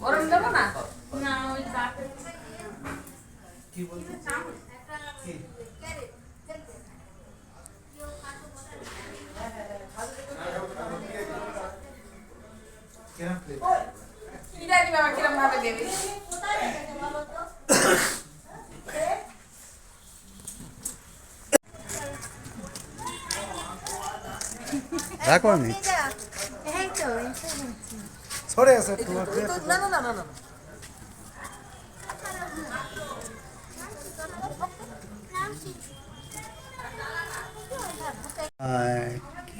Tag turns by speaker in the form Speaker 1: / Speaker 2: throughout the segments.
Speaker 1: গরম দেবো না? কি বাবা কিরম ভাবে দেবে?
Speaker 2: রাখো আমি।
Speaker 3: এই তো।
Speaker 2: সরে আসে
Speaker 1: না না না না না।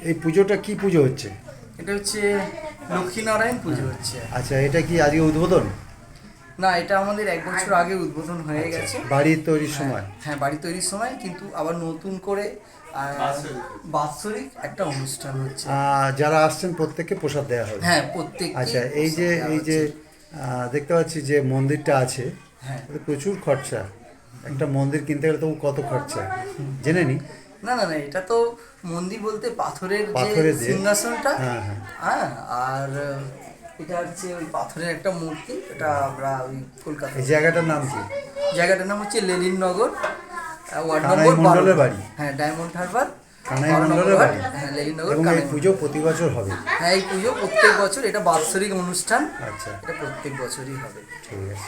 Speaker 2: এই পুজোটা কি পুজো হচ্ছে?
Speaker 4: এটা হচ্ছে লক্ষ্মীনারায়ণ পুজো হচ্ছে।
Speaker 2: আচ্ছা এটা কি আজকে উদ্বোধন?
Speaker 4: না এটা আমাদের এক বছর আগে উদ্বোধন হয়ে গেছে।
Speaker 2: বাড়ি তৈরির সময়।
Speaker 4: হ্যাঁ বাড়ি তৈরির সময় কিন্তু আবার নতুন করে বাৎসরিক। একটা অনুষ্ঠান হচ্ছে।
Speaker 2: যারা আসছেন প্রত্যেককে প্রসাদ দেওয়া হবে।
Speaker 4: হ্যাঁ প্রত্যেক
Speaker 2: আচ্ছা এই যে এই যে দেখতে পাচ্ছি যে মন্দিরটা আছে
Speaker 4: হ্যাঁ।
Speaker 2: প্রচুর খরচা। একটা মন্দির কিনতে গেলে তবু কত খরচা? জেনে নি?
Speaker 4: না না না এটা তো মন্দির বলতে পাথরের যে
Speaker 2: পাথরের
Speaker 4: সিংহাসনটা।
Speaker 2: হ্যাঁ, হ্যাঁ।
Speaker 4: হ্যাঁ আর এটা হচ্ছে ওই পাথরের একটা মূর্তি এটা আমরা ওই কলকাতা
Speaker 2: এই জায়গাটার নাম কি?
Speaker 4: জায়গাটার নাম হচ্ছে লেনিন নগর ওয়ার্ড নম্বর বারো।
Speaker 2: মণ্ডলের বাড়ি।
Speaker 4: হ্যাঁ ডায়মন্ড হারবার
Speaker 2: কানাই মণ্ডলের বাড়ি।
Speaker 4: হ্যাঁ লেনিন নগর
Speaker 2: এবং এই পুজো প্রতি বছর হবে?
Speaker 4: হ্যাঁ এই পুজো প্রত্যেক বছর এটা বাৎসরিক অনুষ্ঠান।
Speaker 2: আচ্ছা।
Speaker 4: এটা প্রত্যেক বছরই হবে।
Speaker 2: ঠিক আছে।